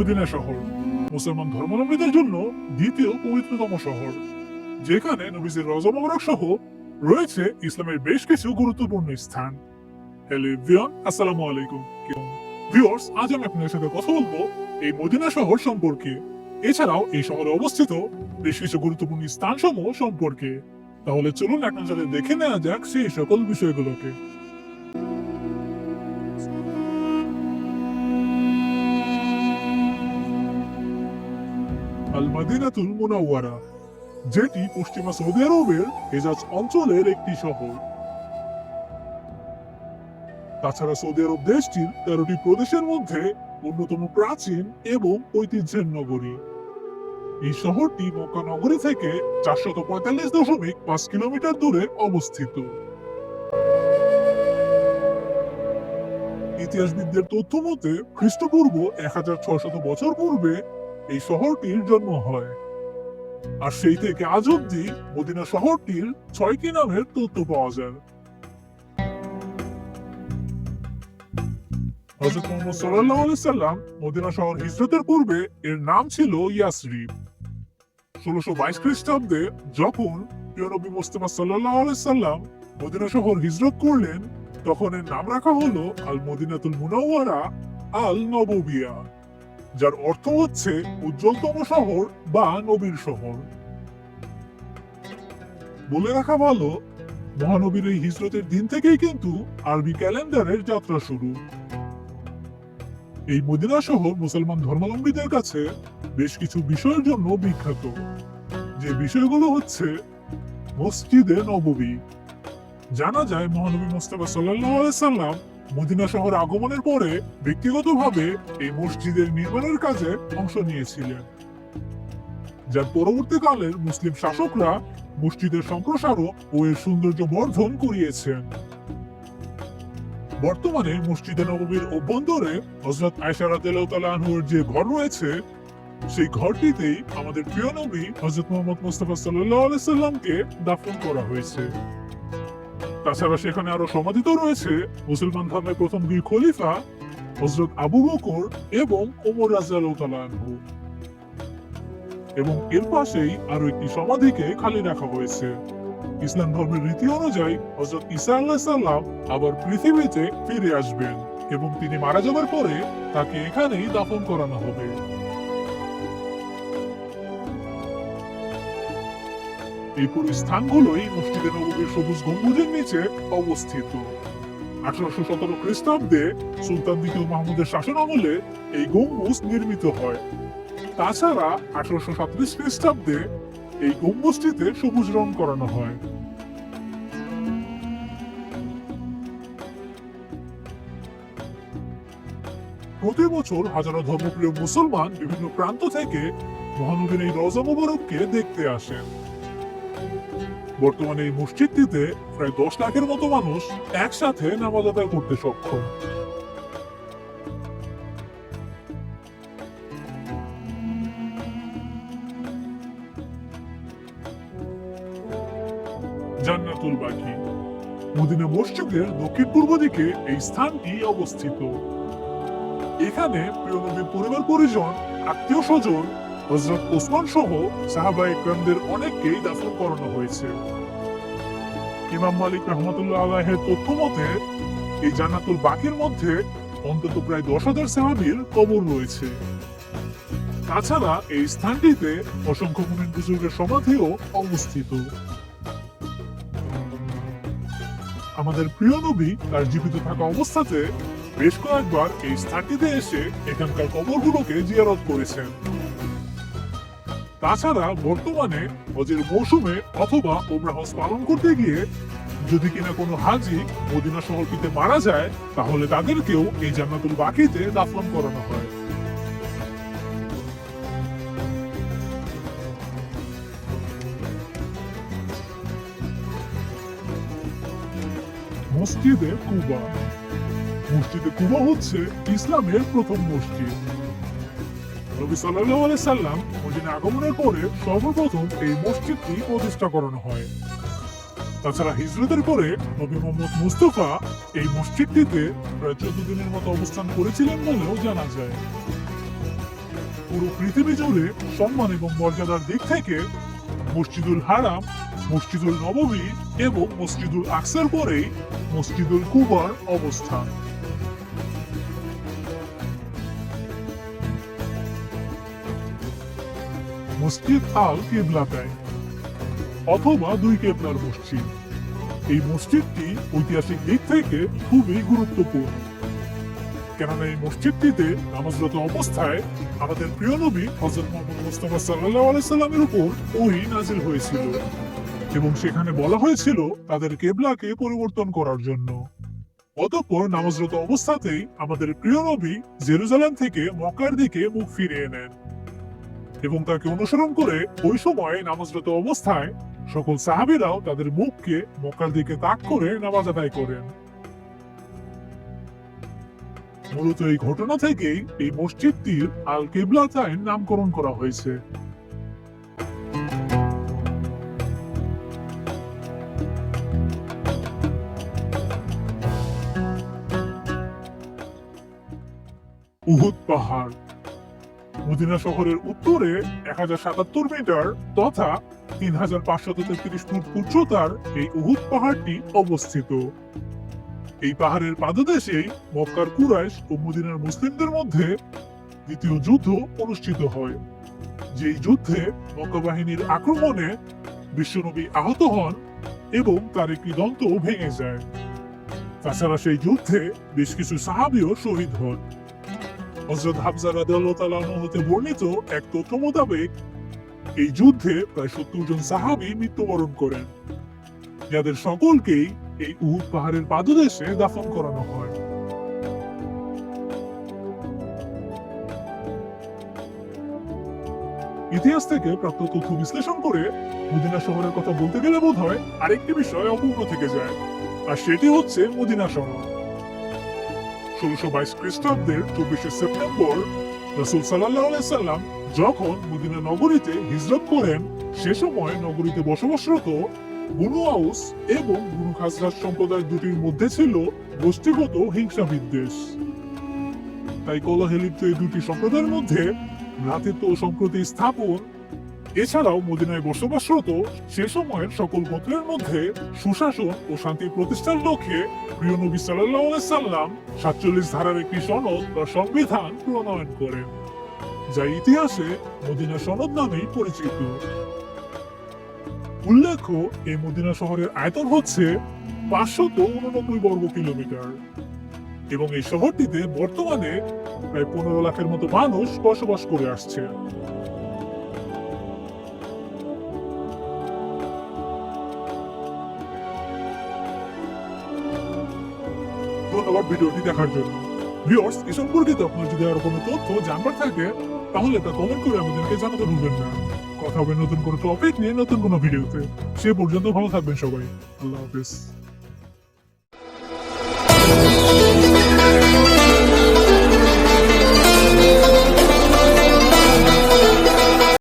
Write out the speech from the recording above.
Medina শহর। মুসলমান ধর্মাবলম্বীদের জন্য দ্বিতীয় পবিত্রতম শহর, যেখানে নবীজের রজা সহ রয়েছে ইসলামের বেশ কিছু গুরুত্বপূর্ণ স্থান। হ্যালো আসসালামু আলাইকুম। ভিউয়ার্স, আজ আমি আপনাদের সাথে কথা বলব এই মদিনা শহর সম্পর্কে। এছাড়াও এই শহরে অবস্থিত বেশ কিছু গুরুত্বপূর্ণ স্থানসমূহ সম্পর্কে। তাহলে চলুন এক নজরে দেখে নেওয়া যাক সেই সকল বিষয়গুলোকে। মাদিনাতুল মুনাওয়ারা, যেটি পশ্চিমা সৌদি আরবের হেজাজ অঞ্চলের একটি শহর। তাছাড়া সৌদি আরব দেশটির তেরোটি প্রদেশের মধ্যে অন্যতম প্রাচীন এবং ঐতিহ্যের নগরী। এই শহরটি মক্কা নগরী থেকে চারশত পঁয়তাল্লিশ দশমিক পাঁচ কিলোমিটার দূরে অবস্থিত। ইতিহাসবিদদের তথ্য মতে, খ্রিস্টপূর্ব এক হাজার ছশত বছর পূর্বে এই শহরটির জন্ম হয়। আর সেই থেকে আজ অব্দি মদিনা শহরটির ছয়টি নামের তথ্য পাওয়া যায়। হযরত মুহাম্মদ সাল্লাল্লাহু আলাইহি সাল্লাম মদিনা শহর হিজরতের পূর্বে এর নাম ছিল ইয়াসরিব। ষোলোশো বাইশ খ্রিস্টাব্দে যখন প্রিয় নবী মুস্তাফা সাল্লাল্লাহু আলাইহি মদিনা শহর হিজরত করলেন, তখন এর নাম রাখা হলো আল মদিনাতুল মুনাওয়ারা আল নববিয়া যার অর্থ হচ্ছে উজ্জ্বলতম শহর বা নবীর শহর। বলে রাখা ভালো, মহানবীর এই হিজরতের দিন থেকেই কিন্তু আরবি ক্যালেন্ডারের যাত্রা শুরু। এই মদিনা শহর মুসলমান ধর্মাবলম্বীদের কাছে বেশ কিছু বিষয়ের জন্য বিখ্যাত। যে বিষয়গুলো হচ্ছে মসজিদে নববী। জানা যায় মহানবী মোস্তফা আলাইহি সাল্লাম মদিনা শহর আগমনের পরে ব্যক্তিগতভাবে এই মসজিদের নির্মাণের কাজে অংশ নিয়েছিলেন। যার পরবর্তীকালের মুসলিম শাসকরা মসজিদের সম্প্রসারণ ও এর সৌন্দর্য বর্ধন করিয়েছেন। বর্তমানে মসজিদে নববীর অভ্যন্তরে হজরত আয়সা রাদিয়াল্লাহু যে ঘর রয়েছে, সেই ঘরটিতেই আমাদের প্রিয় নবী হজরত মোহাম্মদ মুস্তাফা সাল্লাল্লাহু আলাইহি সাল্লামকে দাফন করা হয়েছে। তাছাড়া সেখানে আরও সমাধিত রয়েছে। মুসলমান ধর্মের প্রথম দুই খলিফা হজরত আবু বকর এবং ওমর রাজিয়াল্লাহু তাআলা এবং এর পাশেই আরও একটি সমাধিকে খালি রাখা হয়েছে। ইসলাম ধর্মের রীতি অনুযায়ী হজরত ঈসা আল্লাহ সাল্লাম আবার পৃথিবীতে ফিরে আসবেন এবং তিনি মারা যাবার পরে তাকে এখানেই দাফন করানো হবে। এই পুরো স্থানগুলোই মসজিদে নববীর সবুজ গম্বুজের নিচে অবস্থিত। আঠারোশো সতেরো খ্রিস্টাব্দে সুলতান দ্বিতীয় মাহমুদের শাসন আমলে এই গম্বুজ নির্মিত হয়। তাছাড়া আঠারোশো সাতত্রিশ খ্রিস্টাব্দে এই গম্বুজটিতে সবুজ রং করানো হয়। প্রতি বছর হাজারো ধর্মপ্রিয় মুসলমান বিভিন্ন প্রান্ত থেকে মহানবীর এই রজা মোবারককে দেখতে আসেন। বর্তমানে এই মসজিদটিতে প্রায় দশ লাখের মতো মানুষ একসাথে নামাজ আদায় করতে সক্ষম। জান্নাতুল বাকি। মদিনা মসজিদের দক্ষিণ পূর্ব দিকে এই স্থানটি অবস্থিত। এখানে প্রিয় নবীর পরিবার পরিজন আত্মীয় স্বজন হজরত ওসমান সহ সাহাবা ইকরামদের অনেককেই দাফন করানো হয়েছে। ইমাম মালিক রহমতুল্লাহ আলাহের তথ্য মতে, এই জান্নাতুল বাকির মধ্যে অন্তত প্রায় দশ হাজার সাহাবির কবর রয়েছে। তাছাড়া এই স্থানটিতে অসংখ্য মুমিন বুজুর্গের সমাধিও অবস্থিত। আমাদের প্রিয় নবী তার জীবিত থাকা অবস্থাতে বেশ কয়েকবার এই স্থানটিতে এসে এখানকার কবরগুলোকে জিয়ারত করেছেন। তাছাড়া বর্তমানে হজের মৌসুমে অথবা ওমরা হজ পালন করতে গিয়ে যদি কিনা কোনো হাজি মদিনা শহরটিতে মারা যায়, তাহলে তাদেরকেও এই জান্নাতুল বাকিতে দাফন করানো হয়। মসজিদে কুবা। মসজিদে কুবা হচ্ছে ইসলামের প্রথম মসজিদ। নবী সাল্লাল্লাহু আলাইহি সাল্লাম মদিনা আগমনের পরে সর্বপ্রথম এই মসজিদটি প্রতিষ্ঠা করানো হয়। তাছাড়া হিজরতের পরে নবী মোহাম্মদ মুস্তফা এই মসজিদটিতে প্রায় চোদ্দ দিনের মতো অবস্থান করেছিলেন বলেও জানা যায়। পুরো পৃথিবী জুড়ে সম্মান এবং মর্যাদার দিক থেকে মসজিদুল হারাম, মসজিদুল নববী এবং মসজিদুল আকসার পরেই মসজিদুল কুবার অবস্থান। মসজিদ আল কেবলাতায় অথবা দুই কেবলার মসজিদ। এই মসজিদটি ঐতিহাসিক দিক থেকে খুবই গুরুত্বপূর্ণ। কেননা এই মসজিদটিতে নামাজরত অবস্থায় আমাদের প্রিয় নবী হজরত মোহাম্মদ মুস্তাফা সাল্লাহ আলাইসাল্লামের উপর ওহি নাজিল হয়েছিল এবং সেখানে বলা হয়েছিল তাদের কেবলাকে পরিবর্তন করার জন্য। অতঃপর নামাজরত অবস্থাতেই আমাদের প্রিয় নবী জেরুজালেম থেকে মক্কার দিকে মুখ ফিরিয়ে নেন। এবং তাকে অনুসরণ করে ওই সময় নামাজরত অবস্থায় সকল সাহাবীরাও তাদের মুখকে মক্কার দিকে তাক করে নামাজ আদায় করেন। মূলত এই ঘটনা থেকেই এই মসজিদটির আল কেবলা কেবলাতাইন নামকরণ করা হয়েছে। উহুদ পাহাড় মদিনা শহরের উত্তরে এক হাজার সাতাত্তর মিটার তথা তিন হাজার পাঁচশত তেত্রিশ ফুট উচ্চতার এই উহুদ পাহাড়টি অবস্থিত। এই পাহাড়ের পাদদেশেই মক্কার কুরাইশ ও মদিনার মুসলিমদের মধ্যে দ্বিতীয় যুদ্ধ অনুষ্ঠিত হয়। যেই যুদ্ধে মক্কা বাহিনীর আক্রমণে বিশ্বনবী আহত হন এবং তার একটি দন্ত ভেঙে যায়। তাছাড়া সেই যুদ্ধে বেশ কিছু সাহাবিও শহীদ হন। হজরত হাফজা রাদিয়াল্লাহু হতে বর্ণিত এক তথ্য মোতাবেক এই যুদ্ধে প্রায় সত্তর জন সাহাবি মৃত্যুবরণ করেন। যাদের সকলকেই এই উহুদ পাহাড়ের পাদদেশে দাফন করানো হয়। ইতিহাস থেকে প্রাপ্ত তথ্য বিশ্লেষণ করে মদিনা শহরের কথা বলতে গেলে বোধ হয় আরেকটি বিষয় অপূর্ণ থেকে যায়, আর সেটি হচ্ছে মদিনা শহর। বাইশ খ্রিস্টাব্দের চব্বিশে সেপ্টেম্বর, রসুল সাল্লাহ সাল্লাম যখন মদিনা নগরীতে হিজরত করেন, সে সময় নগরীতে বসবাসরত বুনু আউস এবং বুনু খাসরাজ সম্প্রদায় দুটির মধ্যে ছিল গোষ্ঠীগত হিংসা বিদ্বেষ। তাই কলহে লিপ্ত এই দুটি সম্প্রদায়ের মধ্যে ভ্রাতৃত্ব সম্প্রতি স্থাপন এছাড়াও মদিনায় বসবাসরত সে সময়ের সকল গোত্রের মধ্যে সুশাসন ও শান্তি প্রতিষ্ঠার লক্ষ্যে প্রিয় নবী সাল্লাম সাতচল্লিশ ধারার একটি সনদ বা সংবিধান প্রণয়ন করেন, যা ইতিহাসে মদিনা সনদ নামেই পরিচিত। উল্লেখ্য, এই মদিনা শহরের আয়তন হচ্ছে পাঁচশত উননব্বই বর্গ কিলোমিটার এবং এই শহরটিতে বর্তমানে প্রায় পনেরো লাখের মতো মানুষ বসবাস করে আসছে। ধন্যবাদ ভিডিওটি দেখার জন্য। ভিউয়ার্স এ সম্পর্কিত আপনার যদি আরও কোনো তথ্য জানবার থাকে, তাহলে তা কমেন্ট করে আমাদেরকে জানাতে ভুলবেন না। কথা হবে নতুন কোনো টপিক নিয়ে নতুন কোনো ভিডিওতে। সে পর্যন্ত ভালো থাকবেন সবাই। আল্লাহ হাফিজ।